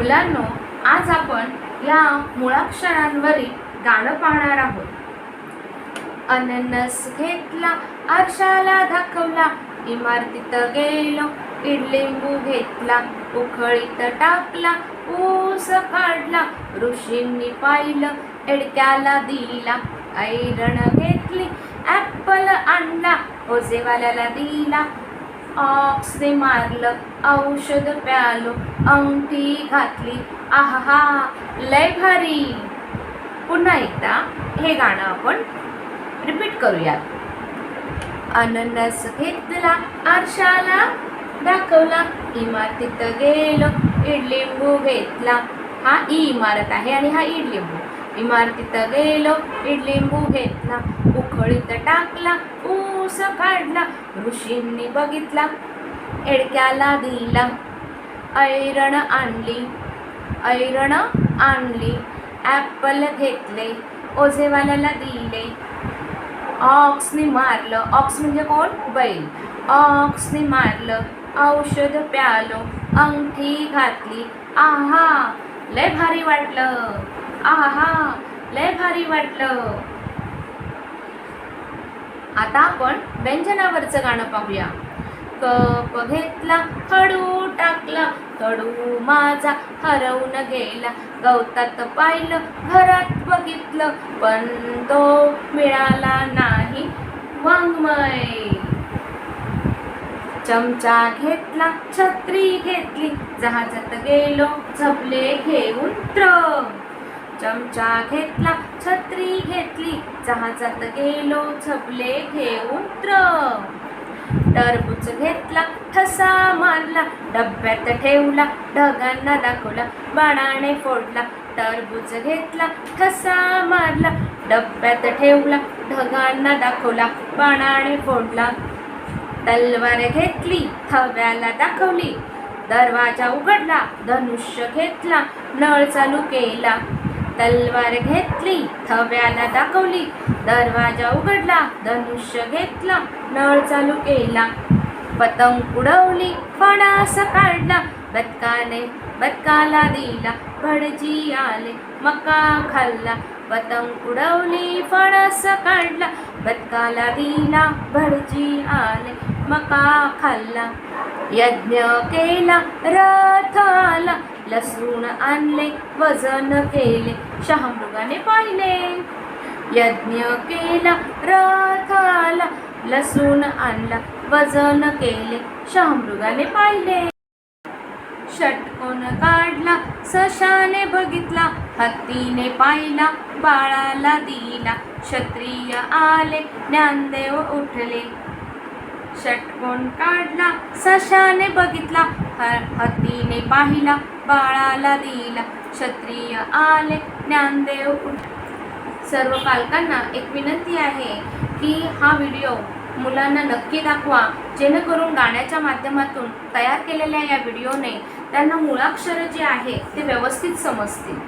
मुलांनो आज आपण या मुळाक्षरांवरील गाणं पाहणार आहोत. अननस घेतला आरशाला दाखवला इमारतीत गेलो इडलिंबू घेतला उखळीत टाकला ऊस काढला ऋषींनी पाहिलं एडक्याला दिला ऐरण घेतली ॲप्पल आणला ओझेवाल्याला दिला ऑक्सने मारलं औषध प्यालो अंगठी घातली. आहा लय भारी. पुन्हा एकदा हे गाणं आपण रिपीट करूयात. अननस घेतला आरशाला दाखवला इमारतीत गेलो इडलिंबू घेतला. हा ई इमारत आहे आणि हा इडलिंबू. इमारतीत गेलो इडलिंबू घेतला उखळीत टाकला ऊस काढला ऋषींनी बघितला एडक्याला दिला ऐरण आणली ऐरण आणली ॲपल घेतले ओझेवाल्याला दिले. ऑक्सने मारलं ऑक्स म्हणजे कोण? बैल. ऑक्सने मारलं औषध प्यालो अंगठी घातली आहा लय भारी वाटलं. आहा लय भारी वाटलं. आता आपण व्यंजनावरचं गाणं पाहूया. कप घेतला खडू टाकला खडू माझा हरवून गेला. गवतात पाहिलं घरात बघितलं पण तो मिळाला नाही. वाङ्मय चमचा घेतला छत्री घेतली जहाजात गेलो झपले घेऊन त्र चमचा घेतला छत्री घेतली जहाजात गेलो छपले घेऊन त्रम टरबूज घेतला ठसा मारला डब्यात ठेवला ढगांना दाखवला बाणाने फोडला. टरबूज घेतला ठसा मारला डब्यात ठेवला ढगांना दाखवला बाणाने फोडला. तलवार घेतली थव्याला दाखवली. दरवाजा उघडला धनुष्य घेतला नळ चालू केला. तलवार घेतली थव्याला दाखवली दरवाजा उघडला धनुष्य घेतला नळ चालू केला. पतंग उडवली फणास काढला बदकाने बदकाला दिला भडजी आले मका खाल्ला. पतंग उडवली फणस काढला बदकाला दिला भडजी आले मका खाल्ला. यज्ञ केला रथ आला लसूण आणले वजन केले शहामृगाने पाहिले. यज्ञ केला रथाला लसूण आणला वजन केले शहामृगाने पाहिले. षटकोन काढला सशाने बघितला हत्तीने पाहिला बाळाला दिला. क्षत्रिय आले ज्ञानदेव उठले. षटकोन काढला सशाने बघितला हत्तीने पाहिला बाळाला दिला क्षत्रिय आले ज्ञानदेव सर्व पालकांना एक विनंती आहे की हा व्हिडिओ मुलांना नक्की दाखवा जेणेकरून गाण्याच्या माध्यमातून तयार केलेल्या या व्हिडिओने त्यांना मुळाक्षरं जे आहे ते व्यवस्थित समजतील.